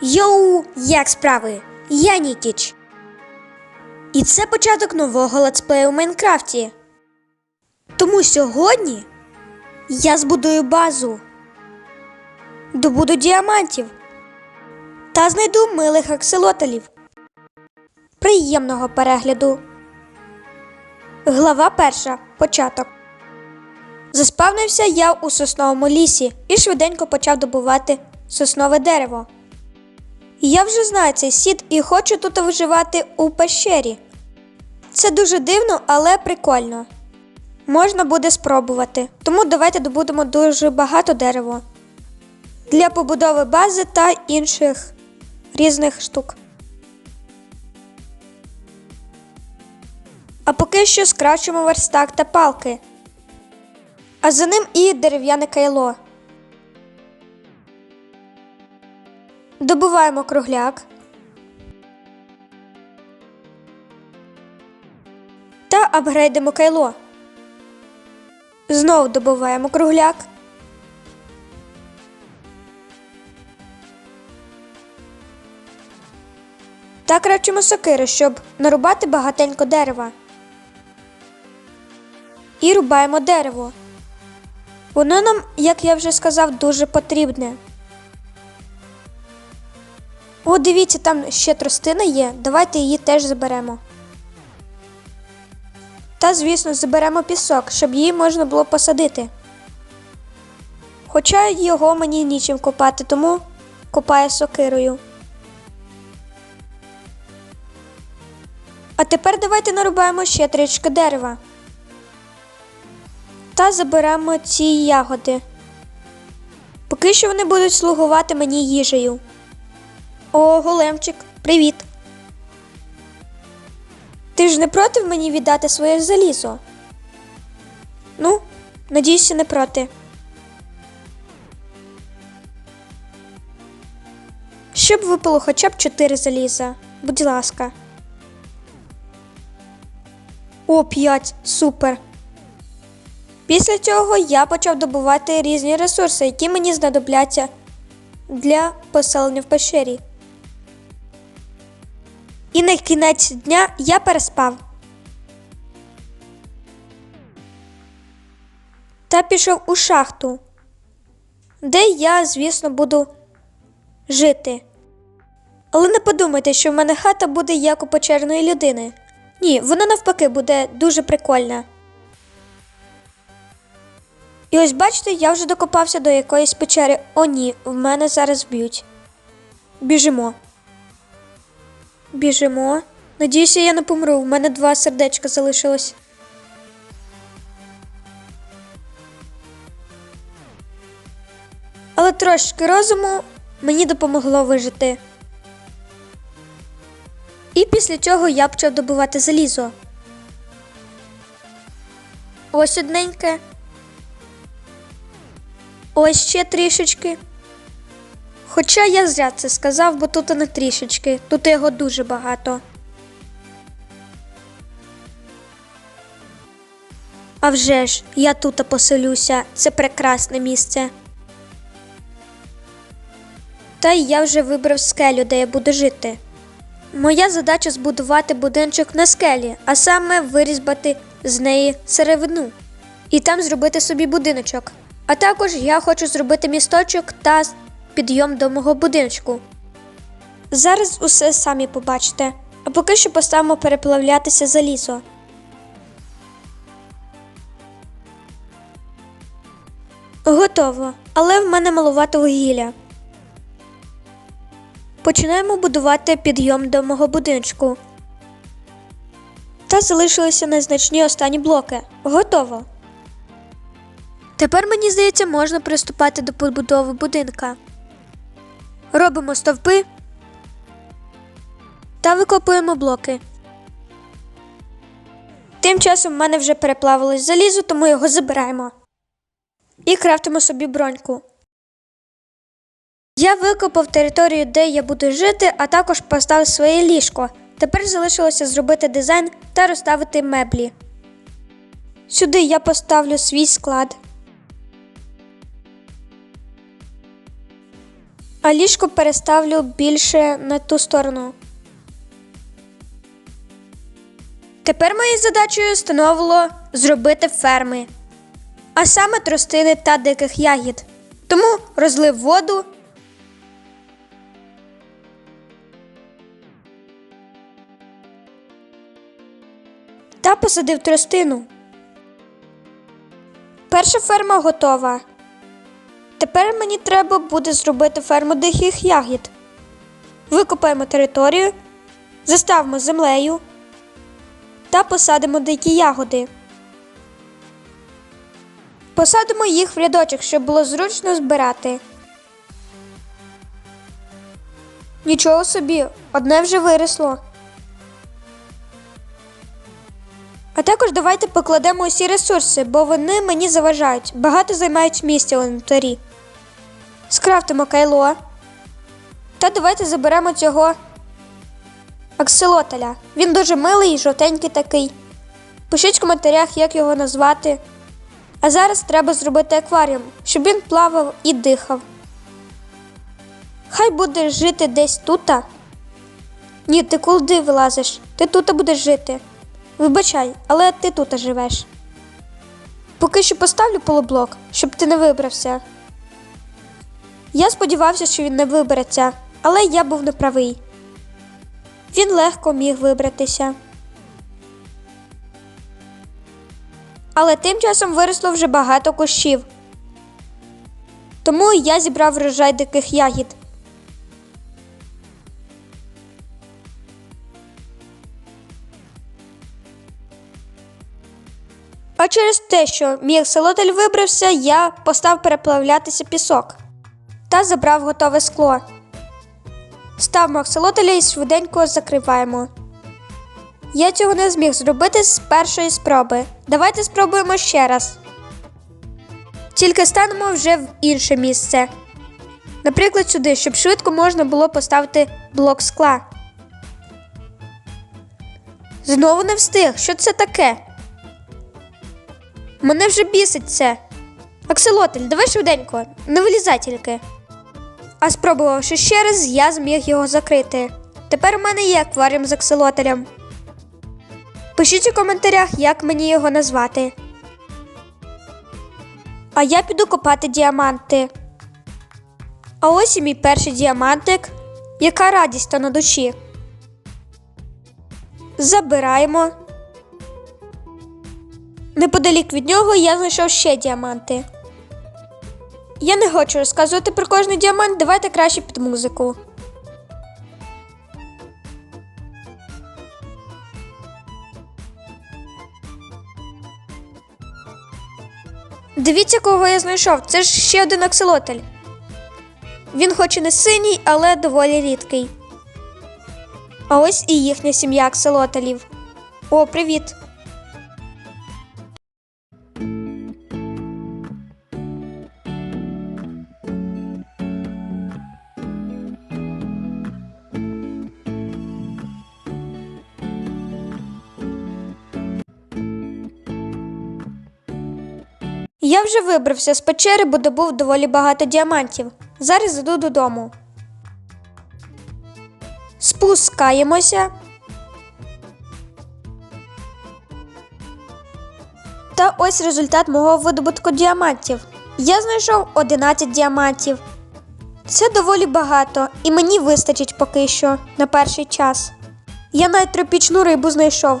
Йоу, як справи? Я Нікіч. І це початок нового летсплею у Майнкрафті. Тому сьогодні я збудую базу, добуду діамантів та знайду милих акселотелів. Приємного перегляду. Глава перша. Початок. Заспавнився я у сосновому лісі і швиденько почав добувати соснове дерево. Я вже знаю цей сід і хочу тут виживати у пещері. Це дуже дивно, але прикольно. Можна буде спробувати. Тому давайте добудемо дуже багато дерева для побудови бази та інших різних штук. А поки що скрачуємо верстак та палки. А за ним і дерев'яне кайло. Добуваємо кругляк. Та апгрейдимо кайло. Знову добуваємо кругляк. Та крачимо сокири, щоб нарубати багатенько дерева. І рубаємо дерево. Воно нам, як я вже сказав, дуже потрібне. О, дивіться, там ще тростина є. Давайте її теж заберемо. Та, звісно, заберемо пісок, щоб її можна було посадити. Хоча його мені нічим копати, тому копаю сокирою. А тепер давайте нарубаємо ще трішки дерева. Та заберемо ці ягоди. Поки що вони будуть слугувати мені їжею. О, големчик, привіт. Ти ж не проти мені віддати своє залізо? Ну, надіюся, не проти. Щоб випало хоча б 4 заліза. Будь ласка. О, 5. Супер. Після цього я почав добувати різні ресурси, які мені знадобляться для поселення в пещері. І на кінець дня я переспав. Та пішов у шахту, де я, звісно, буду жити. Але не подумайте, що в мене хата буде як у печерної людини. Ні, вона навпаки буде дуже прикольна. І ось бачите, я вже докопався до якоїсь печери. О, ні, в мене зараз б'ють. Біжимо. Біжимо. Надіюся, я не помру. В мене два сердечка залишилось. Але трошки розуму мені допомогло вижити. І після цього я почав добувати залізо. Ось одненьке. Ось ще трішечки. Хоча я зря це сказав, бо тут не трішечки, тут його дуже багато. А вже ж, я тут поселюся, це прекрасне місце. Та й я вже вибрав скелю, де я буду жити. Моя задача збудувати будиночок на скелі, а саме вирізбати з неї сировину і там зробити собі будиночок. А також я хочу зробити місточок та підйом до мого будиночку. Зараз усе самі побачите, а поки що поставимо переплавлятися залізо. Готово, але в мене малувато вугілля. Починаємо будувати підйом до мого будиночку. Та залишилися незначні останні блоки. Готово. Тепер, мені здається, можна приступати до побудови будинка. Робимо стовпи та викопуємо блоки. Тим часом в мене вже переплавилось залізо, тому його забираємо. І крафтимо собі броньку. Я викопав територію, де я буду жити, а також поставив своє ліжко. Тепер залишилося зробити дизайн та розставити меблі. Сюди я поставлю свій склад. А ліжко переставлю більше на ту сторону. Тепер моєю задачею становило зробити ферми, а саме тростини та диких ягід. Тому розлив воду. Та посадив тростину. Перша ферма готова. Тепер мені треба буде зробити ферму диких ягід. Викопаємо територію, заставимо землею та посадимо дикі ягоди. Посадимо їх в рядочок, щоб було зручно збирати. Нічого собі, одне вже виросло. А також давайте покладемо усі ресурси, бо вони мені заважають, багато займають місця у інвентарі. Скрафтимо кайло. Та давайте заберемо цього акселотеля. Він дуже милий і жовтенький такий. Пишіть в коментарях, як його назвати. А зараз треба зробити акваріум, щоб він плавав і дихав. Хай буде жити десь тута. Ні, ти куди вилазиш? Ти тута будеш жити. Вибачай, але ти тут живеш. Поки що поставлю полублок, щоб ти не вибрався. Я сподівався, що він не вибереться, але я був неправий. Він легко міг вибратися. Але тим часом виросло вже багато кущів. Тому я зібрав врожай диких ягід. А через те, що мій акселотель вибрався, я постав переплавлятися пісок та забрав готове скло. Ставимо акселотеля і швиденько закриваємо. Я цього не зміг зробити з першої спроби. Давайте спробуємо ще раз. Тільки станемо вже в інше місце. Наприклад, сюди, щоб швидко можна було поставити блок скла. Знову не встиг. Що це таке? Мене вже бісить це. Акселотель, давай швиденько, не вилізай тільки. А спробувавши ще раз, я зміг його закрити. Тепер у мене є акваріум з акселотелем. Пишіть у коментарях, як мені його назвати. А я піду копати діаманти. А ось і мій перший діамантик. Яка радість та на душі. Забираємо. Неподалік від нього я знайшов ще діаманти. Я не хочу розказувати про кожний діамант, давайте краще під музику. Дивіться, кого я знайшов. Це ж ще один акселотель. Він хоч і не синій, але доволі рідкий. А ось і їхня сім'я акселотелів. О, привіт! Я вже вибрався з печери, бо добув доволі багато діамантів. Зараз йду додому. Спускаємося. Та ось результат мого видобутку діамантів. Я знайшов 11 діамантів. Це доволі багато, і мені вистачить поки що на перший час. Я навіть тропічну рибу знайшов.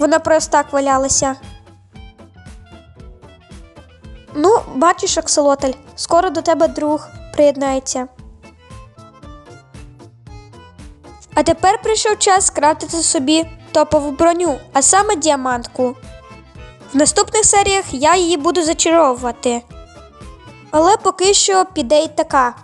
Вона просто так валялася. Ну, бачиш, акселотель, скоро до тебе друг приєднається. А тепер прийшов час скрафтити собі топову броню, а саме діамантку. В наступних серіях я її буду зачаровувати. Але поки що піде й така.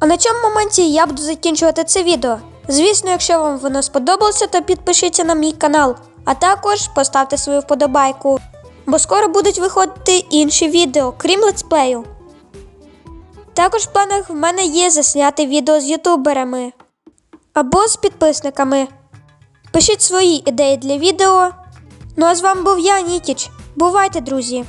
А на цьому моменті я буду закінчувати це відео. Звісно, якщо вам воно сподобалося, то підпишіться на мій канал, а також поставте свою вподобайку, бо скоро будуть виходити інші відео, крім летсплею. Також в планах в мене є засняти відео з ютуберами або з підписниками. Пишіть свої ідеї для відео. Ну а з вами був я, Нікіч. Бувайте, друзі!